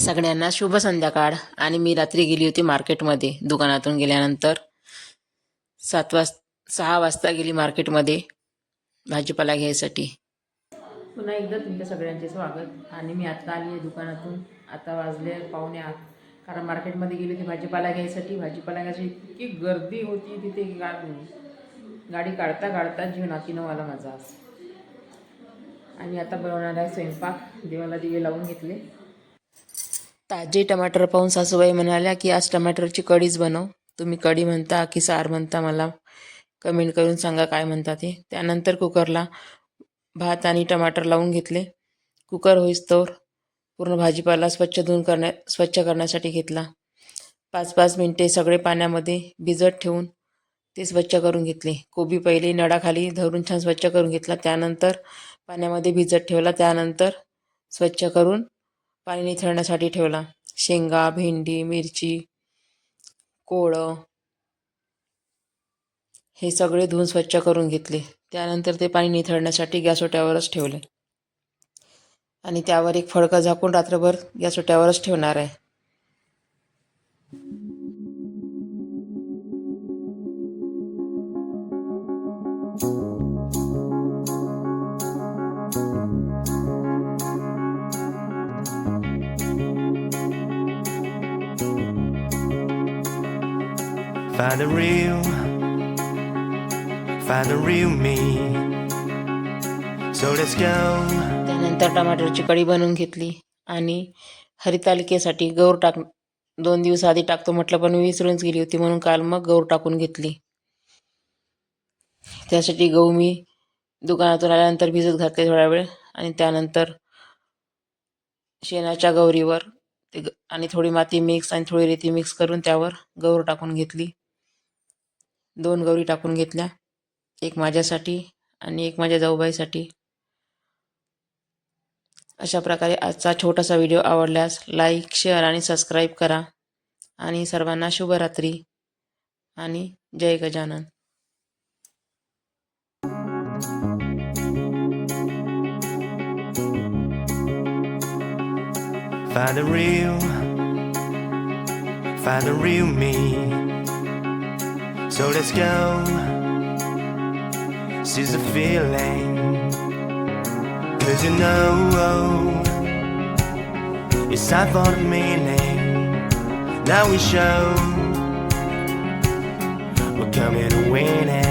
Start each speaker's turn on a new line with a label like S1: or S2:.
S1: सगळ्यांना शुभ संध्याकाळ. आणि मी रात्री गेली होती मार्केटमध्ये दुकानातून गेल्यानंतर. सात वाज सहा वाजता गेली मार्केटमध्ये भाजीपाला घ्यायसाठी. पुन्हा एकदा तुमच्या सगळ्यांचे स्वागत. आणि मी आत्ता आली आहे दुकानातून. आता वाजले पाहुणे आत कारण मार्केटमध्ये गेली होती भाजीपाला घ्यायसाठी. भाजीपाला घ्यायची इतकी गर्दी होती तिथे गाडी. काढता काढता जीव नातीनं मला माझा. आणि आता बनवणार आहे स्वयंपाक. देवाला दिवे लावून घेतले. ताजे टमाटर पाहून सासूबाई म्हणाल्या की आज टमाटरची कढीच बनव. तुम्ही कढी म्हणता की सार म्हणता मला. कमेंट करून सांगा काय म्हणता ते. त्यानंतर कुकरला भात आणि टमाटर लावून घेतले. कुकर होईस्तोवर पूर्ण भाजीपाला स्वच्छ धुवून करण्या स्वच्छ करण्यासाठी घेतला. पाच पाच मिनटे सगळे पाण्यामध्ये भिजत ठेवून ते स्वच्छ करून घेतले. कोबी पहिले नळाखाली धरून छान स्वच्छ करून घेतला. त्यानंतर पाण्यामध्ये भिजत ठेवला. त्यानंतर स्वच्छ करून पाणी निथळण्यासाठी ठेवला. शेंगा भेंडी मिरची कोळं हे सगळे धुवून स्वच्छ करून घेतले. त्यानंतर ते पाणी निथळण्यासाठी गॅस ओट्यावरच ठेवले. आणि त्यावर एक फडकं झाकून रात्रभर गॅस ओट्यावरच ठेवणार आहे.
S2: Find the real, find the real me. So let's go.
S1: त्यानंतर टमाटरची कढी बनवून घेतली आणि हरितालिकेसाठी गौर टाक दोन दिवस आधी टाकतो म्हटलं पण मी विसरूनच गेली होती म्हणून काल मग गौर टाकून घेतली त्यासाठी गहू मी दुकानातून आल्यानंतर भिजत घातले थोडा वेळ आणि त्यानंतर शेणाच्या गौरीवर ते आणि थोडी माती मिक्स आणि थोडी रेती मिक्स करून त्यावर गौर टाकून घेतली दोन गौरी टाकून घेतल्या. एक माझ्यासाठी आणि एक माझ्या जाऊबाईसाठी. अशा प्रकारे आजचा छोटासा व्हिडिओ आवडल्यास लाईक शेअर आणि सबस्क्राईब करा. आणि सर्वांना शुभरात्री आणि जय Gajanan.
S2: Find the real, find the real me. So let's go. Seize the feeling. Cause you know oh, it's time for the meaning. Now we show we're coming to win it.